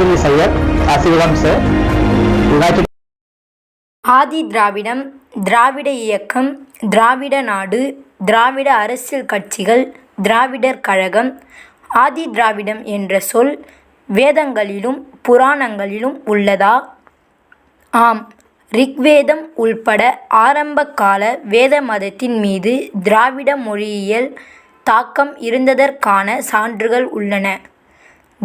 name சையர் Sayyid sir ஆதி திராவிடம் திராவிட இயக்கம் திராவிட நாடு திராவிட அரசியல் கட்சிகள் திராவிடர் கழகம் ஆதி திராவிடம் என்ற சொல் வேதங்களிலும் புராணங்களிலும் உள்ளதா? ஆம். ரிக்வேதம் உள்பட ஆரம்பகால வேத மதத்தின் மீது திராவிட மொழியியல் தாக்கம் இருந்ததற்கான சான்றுகள் உள்ளன.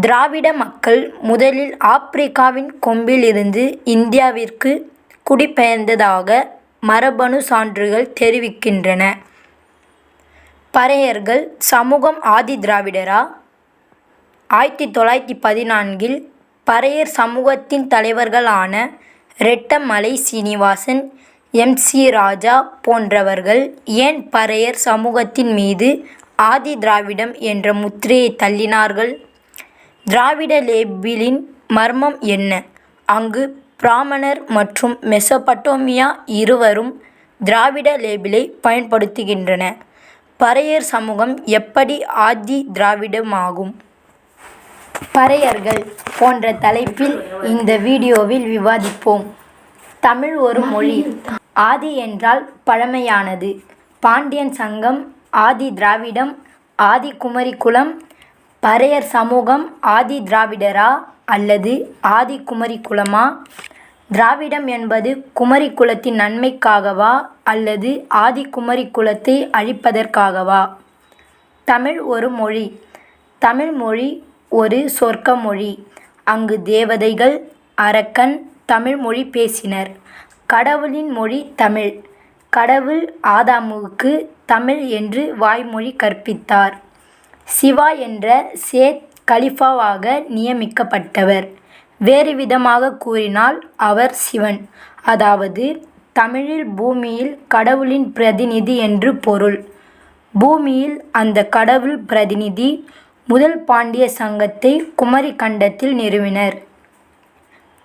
திராவிட மக்கள் முதலில் ஆப்பிரிக்காவின் கொம்பிலிருந்து இந்தியாவிற்கு குடிபெயர்ந்ததாக மரபணு சான்றுகள் தெரிவிக்கின்றன. பறையர்கள் சமூகம் ஆதி திராவிடரா? ஆயிரத்தி தொள்ளாயிரத்தி பதினான்கில் பறையர் சமூகத்தின் தலைவர்களான ரெட்டமலை சீனிவாசன் எம். சி. ராஜா போன்றவர்கள் ஏன் பறையர் சமூகத்தின் மீது ஆதி திராவிடம் என்ற முத்திரையை தள்ளினார்கள்? திராவிட லேபிளின் மர்மம் என்ன? அங்கு பிராமணர் மற்றும் மெசபட்டோமியா இருவரும் திராவிட லேபிளை பயன்படுத்துகின்றன. பறையர் சமூகம் எப்படி ஆதி திராவிடமாகும்? பறையர்கள் போன்ற தலைப்பில் இந்த வீடியோவில் விவாதிப்போம். தமிழ் ஒரு மொழி. ஆதி என்றால் பழமையானது. பாண்டியன் சங்கம் ஆதி திராவிடம் ஆதி குமரி குலம் பறையர் சமூகம் ஆதி திராவிடரா அல்லது ஆதி குமரி குலமா? திராவிடம் என்பது குமரி குலத்தின் நன்மைக்காகவா அல்லது ஆதி குமரி குலத்தை அழிப்பதற்காகவா? தமிழ் ஒரு மொழி. தமிழ் மொழி ஒரு சொர்க்க மொழி அங்கு தேவதைகள் அரக்கன் தமிழ் மொழி பேசினர். கடவுளின் மொழி தமிழ். கடவுள் ஆதாமுவுக்கு தமிழ் என்று வாய்மொழி கற்பித்தார். சிவா என்ற சேத் கலிஃபாவாக நியமிக்கப்பட்டவர். வேறு விதமாக கூறினால் அவர் சிவன். அதாவது தமிழில் பூமியில் கடவுளின் பிரதிநிதி என்று பொருள். பூமியில் அந்த கடவுள் பிரதிநிதி முதல் பாண்டிய சங்கத்தை குமரி கண்டத்தில் நிறுவினர்.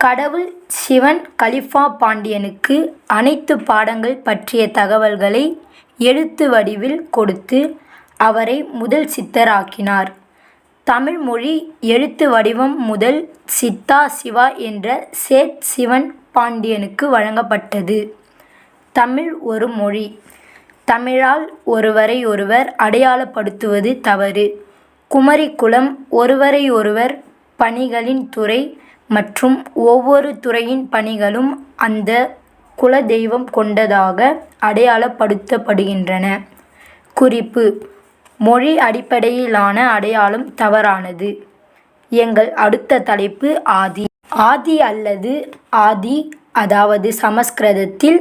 கடவுள் சிவன் கலிஃபா பாண்டியனுக்கு அனைத்து பாடங்கள் பற்றிய தகவல்களை எழுத்து வடிவில் கொடுத்து அவரை முதல் சித்தராக்கினார். தமிழ் மொழி எழுத்து வடிவம் முதல் சித்தா சிவா என்ற சேத் சிவன் பாண்டியனுக்கு வழங்கப்பட்டது. தமிழ் ஒரு மொழி. தமிழால் ஒருவரை ஒருவர் அடையாளப்படுத்துவது தவறு. குமரி குலம் ஒருவரை ஒருவர் பணிகளின் துறை மற்றும் ஒவ்வொரு துறையின் பணிகளும் அந்த குலதெய்வம் கொண்டதாக அடையாளப்படுத்தப்படுகின்றன. குறிப்பு மொழி அடிப்படையிலான அடையாளம் தவறானது. எங்கள் அடுத்த தலைப்பு ஆதி. ஆதி அல்லது ஆதி அதாவது சமஸ்கிருதத்தில்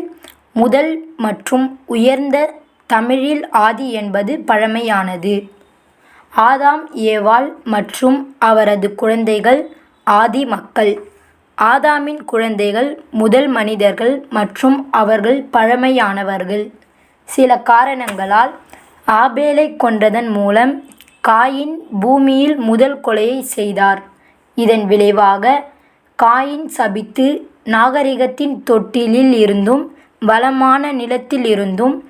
முதல் மற்றும் உயர்ந்த தமிழில் ஆதி என்பது பழமையானது. ஆதாம் ஏவாள் மற்றும் அவரது குழந்தைகள் ஆதி மக்கள். ஆதாமின் குழந்தைகள் முதல் மனிதர்கள் மற்றும் அவர்கள் பழமையானவர்கள். சில காரணங்களால் ஆபேலை கொன்றதன் மூலம் காயின் பூமியில் முதல் கொலையை செய்தார். இதன் விளைவாக காயின் சபித்து நாகரிகத்தின் தொட்டிலில் இருந்தும் வளமான நிலத்தில் இருந்தும்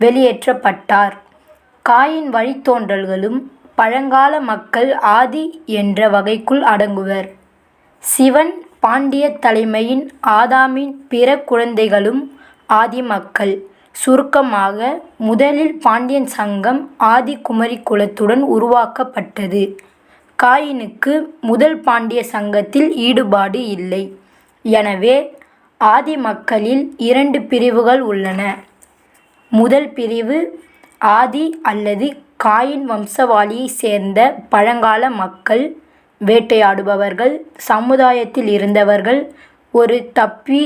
வெளியேற்றப்பட்டார். காயின் வழித்தோன்றல்களும் பழங்கால மக்கள் ஆதி என்ற வகைக்குள் அடங்குவர். சிவன் பாண்டிய தலைமையின் ஆதாமின் பிற குழந்தைகளும் ஆதி மக்கள். சுருக்கமாக முதலில் பாண்டியன் சங்கம் ஆதிக்குமரி குலத்துடன் உருவாக்கப்பட்டது. காயினுக்கு முதல் பாண்டிய சங்கத்தில் ஈடுபாடு இல்லை. எனவே ஆதி மக்களில் இரண்டு பிரிவுகள் உள்ளன. முதல் பிரிவு ஆதி அல்லது காயின் வம்சவாளியை சேர்ந்த பழங்கால மக்கள் வேட்டையாடுபவர்கள் சமுதாயத்தில் இருந்தவர்கள் ஒரு தப்பி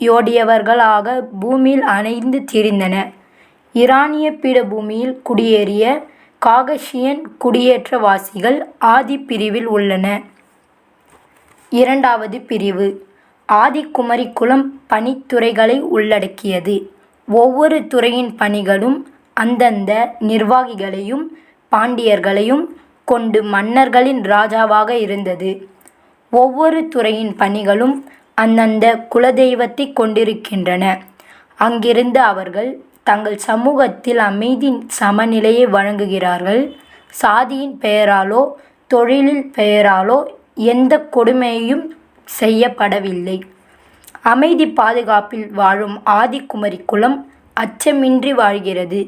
யோடியவர்களாக பூமியில் அணைந்து திரிந்தன. ஈரானிய பீடபூமியில் குடியேறிய காகசியன் குடியேற்றவாசிகள் ஆதி பிரிவில் உள்ளன. இரண்டாவது பிரிவு ஆதி குமரி குலம் பணித்துறைகளை உள்ளடக்கியது. ஒவ்வொரு துறையின் பணிகளும் அந்தந்த நிர்வாகிகளையும் பாண்டியர்களையும் கொண்டு மன்னர்களின் ராஜாவாக இருந்தது. ஒவ்வொரு துறையின் பணிகளும் அந்தந்த குலதெய்வத்தை கொண்டிருக்கின்றன. அங்கிருந்து அவர்கள் தங்கள் சமூகத்தில் அமைதி சமநிலையை வழங்குகிறார்கள் சாதியின் பெயராலோ தொழிலில் பெயராலோ எந்த கொடுமையும் செய்யப்படவில்லை. அமைதி பாதுகாப்பில் வாழும் ஆதிக்குமரி குலம் அச்சமின்றி வாழ்கிறது.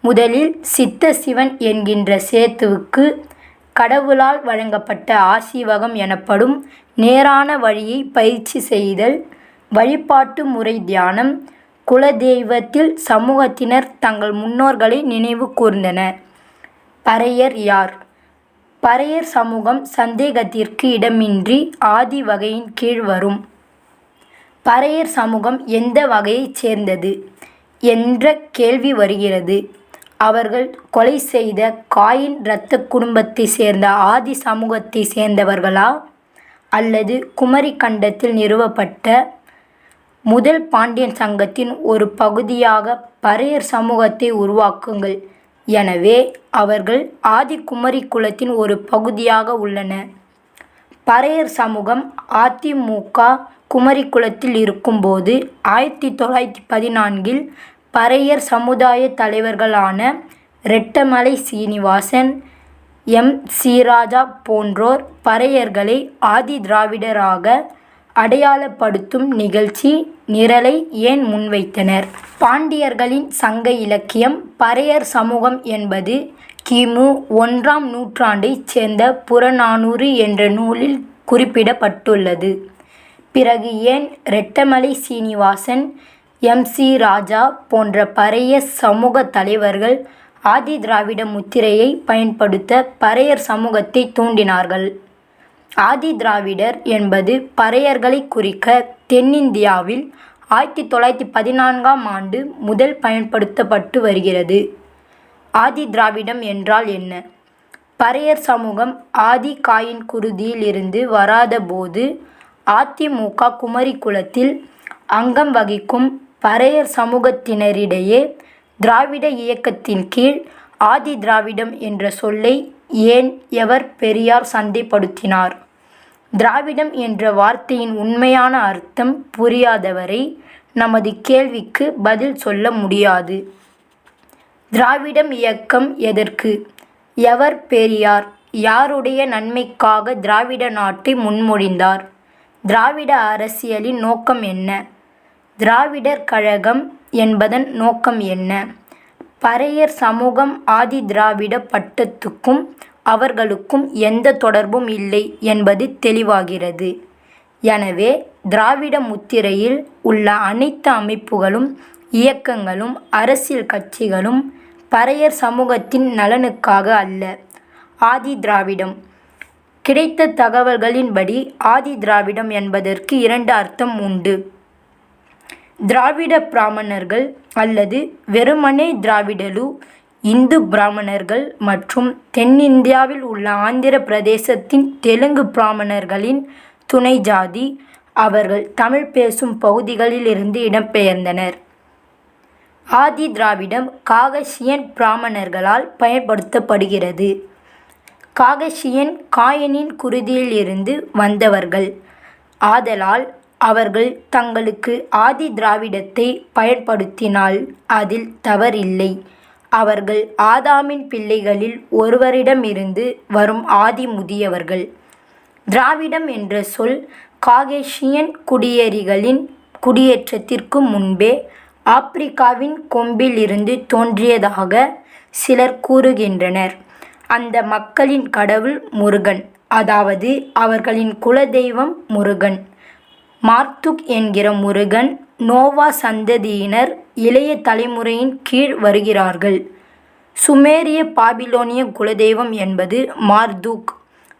முதலில் சித்த சிவன் என்கின்ற சேத்துவுக்கு கடவுளால் வழங்கப்பட்ட ஆசீவகம் எனப்படும் நேரான வழியை பயிற்சி செய்தல் வழிபாட்டு முறை தியானம் குலதெய்வத்தில் சமூகத்தினர் தங்கள் முன்னோர்களை நினைவு கூர்ந்தனர் பறையர் யார்? பறையர் சமூகம் சந்தேகத்திற்கு இடமின்றி ஆதி வகையின் கீழ் வரும். பறையர் சமூகம் எந்த வகையைச் சேர்ந்தது என்ற கேள்வி வருகிறது. அவர்கள் கொலை செய்த காயின் இரத்த குடும்பத்தை சேர்ந்த ஆதி சமூகத்தை சேர்ந்தவர்களா? அல்லது குமரி கண்டத்தில் நிறுவப்பட்ட முதல் பாண்டியன் சங்கத்தின் ஒரு பகுதியாக பறையர் சமூகத்தை உருவாக்குங்கள். எனவே அவர்கள் ஆதி குமரி குலத்தின் ஒரு பகுதியாக உள்ளன. பறையர் சமூகம் அதிமுக குமரி குளத்தில் இருக்கும்போது ஆயிரத்தி தொள்ளாயிரத்தி பதினான்கில் பறையர் சமுதாய தலைவர்களான ரெட்டமலை சீனிவாசன் எம். சீராஜா போன்றோர் பறையர்களை ஆதி திராவிடராக அடையாளப்படுத்தும் நிகழ்ச்சி நிரலை ஏன் முன்வைத்தனர்? பாண்டியர்களின் சங்க இலக்கியம் பறையர் சமூகம் என்பது கிமு ஒன்றாம் நூற்றாண்டைச் சேர்ந்த புறநானூறு என்ற நூலில் குறிப்பிடப்பட்டுள்ளது. பிறகு ஏன் ரெட்டமலை சீனிவாசன் எம். சி ராஜா போன்ற பறைய சமூக தலைவர்கள் ஆதி திராவிட முத்திரையை பயன்படுத்த பறையர் சமூகத்தை தூண்டினார்கள். ஆதி திராவிடர் என்பது பறையர்களை குறிக்க தென்னிந்தியாவில் ஆயிரத்தி தொள்ளாயிரத்தி பதினான்காம் ஆண்டு முதல் பயன்படுத்தப்பட்டு வருகிறது. ஆதி திராவிடம் என்றால் என்ன? பறையர் சமூகம் ஆதி காயின் குருதியில் இருந்து வராதபோது அதிமுக குமரி குலத்தில் அங்கம் வகிக்கும் பறையர் சமூகத்தினரிடையே திராவிட இயக்கத்தின் கீழ் ஆதி திராவிடம் என்ற சொல்லை ஏன் எவர் பெரியார் சந்தைப்படுத்தினார் திராவிடம் என்ற வார்த்தையின் உண்மையான அர்த்தம் புரியாதவரை நமது கேள்விக்கு பதில் சொல்ல முடியாது. திராவிடம் இயக்கம் எதற்கு? எவர் பெரியார் யாருடைய நன்மைக்காக திராவிட நாட்டை முன்மொழிந்தார்? திராவிட அரசியலின் நோக்கம் என்ன? திராவிடர் கழகம் என்பதன் நோக்கம் என்ன? பறையர் சமூகம் ஆதி திராவிட பட்டத்துக்கும் அவர்களுக்கும் எந்த தொடர்பும் இல்லை என்பது தெளிவாகிறது. எனவே திராவிட முத்திரையில் உள்ள அனைத்து அமைப்புகளும் இயக்கங்களும் அரசியல் கட்சிகளும் பறையர் சமூகத்தின் நலனுக்காக அல்ல ஆதி திராவிடம். கிடைத்த தகவல்களின்படி ஆதி திராவிடம் என்பதற்கு இரண்டு அர்த்தம் உண்டு. திராவிட பிராமணர்கள் அல்லது வெறுமனே திராவிடலு இந்து பிராமணர்கள் மற்றும் தென்னிந்தியாவில் உள்ள ஆந்திர பிரதேசத்தின் தெலுங்கு பிராமணர்களின் துணை ஜாதி அவர்கள் தமிழ் பேசும் பகுதிகளிலிருந்து இடம்பெயர்ந்தனர். ஆதி திராவிடம் காகசியன் பிராமணர்களால் பயன்படுத்தப்படுகிறது. காகசியன் காயனின் குருதியில் இருந்து வந்தவர்கள். ஆதலால் அவர்கள் தங்களுக்கு ஆதி திராவிடத்தை பயன்படுத்தினால் அதில் தவறில்லை. அவர்கள் ஆதாமின் பிள்ளைகளில் ஒருவரிடமிருந்து வரும் ஆதி முதியவர்கள். திராவிடம் என்ற சொல் காகேஷியன் குடியேறிகளின் குடியேற்றத்திற்கு முன்பே ஆப்பிரிக்காவின் கொம்பிலிருந்து தோன்றியதாக சிலர் கூறுகின்றனர். அந்த மக்களின் கடவுள் முருகன் அதாவது அவர்களின் குலதெய்வம் முருகன். மார்த்துக் என்கிற முருகன் நோவா சந்ததியினர் இளைய தலைமுறையின் கீழ் வருகிறார்கள். சுமேரிய பாபிலோனிய குலதெய்வம் என்பது மார்தூக்.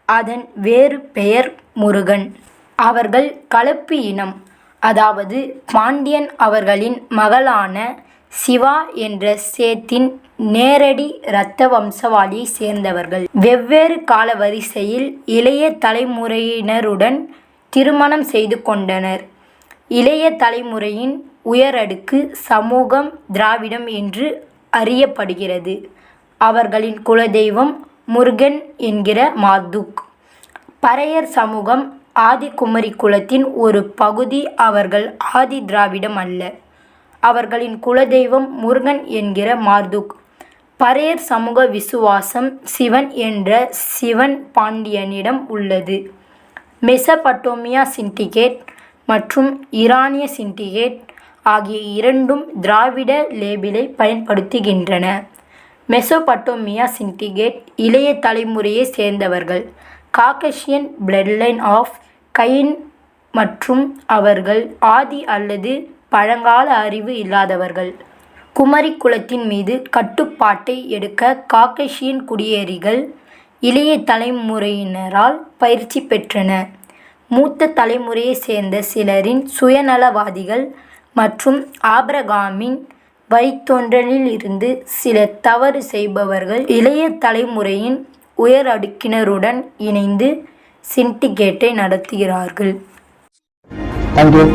அதன் வேறு பெயர் முருகன். அவர்கள் கலப்பு இனம். அதாவது பாண்டியன் அவர்களின் மகளான சிவா என்ற சேத்தின் நேரடி இரத்த வம்சவாளியை சேர்ந்தவர்கள். வெவ்வேறு கால வரிசையில் இளைய தலைமுறையினருடன் திருமணம் செய்து கொண்டனர். இளைய தலைமுறையின் உயரடுக்கு சமூகம் திராவிடம் என்று அறியப்படுகிறது. அவர்களின் குலதெய்வம் முருகன் என்கிற மாதுக். பறையர் சமூகம் ஆதிக்குமரி குலத்தின் ஒரு பகுதி அவர்கள் ஆதி திராவிடம் அல்ல. அவர்களின் குலதெய்வம் முருகன் என்கிற மார்துக் பறையர் சமூக விசுவாசம் சிவன் என்ற சிவன் பாண்டியனிடம் உள்ளது. மெசபட்டோமியா சிண்டிகேட் மற்றும் ஈரானிய சிண்டிகேட் ஆகிய இரண்டும் திராவிட லேபிளை பயன்படுத்துகின்றன. மெசோபட்டோமியா சிண்டிகேட் இளைய தலைமுறையை சேர்ந்தவர்கள். காக்கஷியன் பிளட்லைன் ஆஃப் கைன் மற்றும் அவர்கள் ஆதி அல்லது பழங்கால அறிவு இல்லாதவர்கள். குமரி குலத்தின் மீது கட்டுப்பாட்டை எடுக்க காக்கஷியன் குடியேறிகள் இளைய தலைமுறையினரால் பயிற்சி பெற்றன. மூத்த தலைமுறையைச் சேர்ந்த சிலரின் சுயநலவாதிகள் மற்றும் ஆபிரகாமின் வழித்தோன்றலில் இருந்து சில தவறு செய்பவர்கள் இளைய தலைமுறையின் உயர் அடுக்கினருடன் இணைந்து சிண்டிகேட்டை நடத்துகிறார்கள். தேங்க்யூ